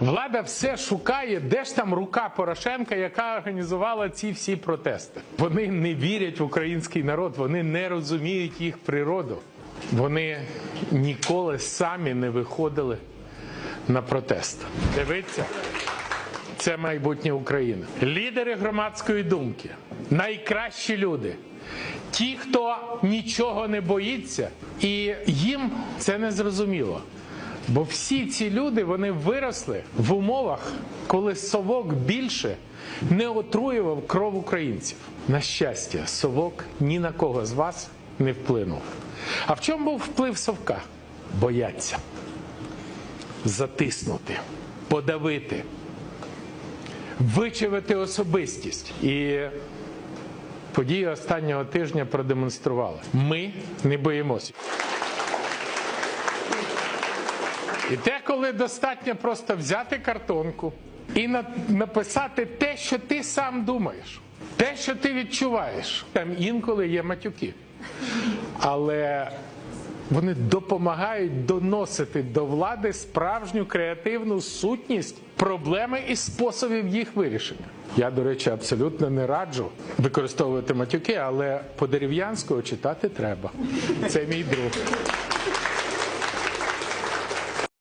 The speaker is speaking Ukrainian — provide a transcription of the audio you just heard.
Влада все шукає, де ж там рука Порошенка, яка організувала ці всі протести. Вони не вірять в український народ, вони не розуміють їх природу. Вони ніколи самі не виходили на протест. Дивіться, це майбутнє України. Лідери громадської думки, найкращі люди. Ті, хто нічого не боїться, і їм це не зрозуміло. Бо всі ці люди вони виросли в умовах, коли совок більше не отруював кров українців. На щастя, совок ні на кого з вас не вплинув. А в чому був вплив совка? Бояться затиснути, подавити, вичавити особистість. І події останнього тижня продемонстрували. Ми не боїмося. І деколи достатньо просто взяти картонку і на- написати те, що ти сам думаєш, те, що ти відчуваєш. Там інколи є матюки. Але вони допомагають доносити до влади справжню креативну сутність проблеми і способів їх вирішення. Я, до речі, абсолютно не раджу використовувати матюки, але по дерев'янського читати треба. Це мій друг.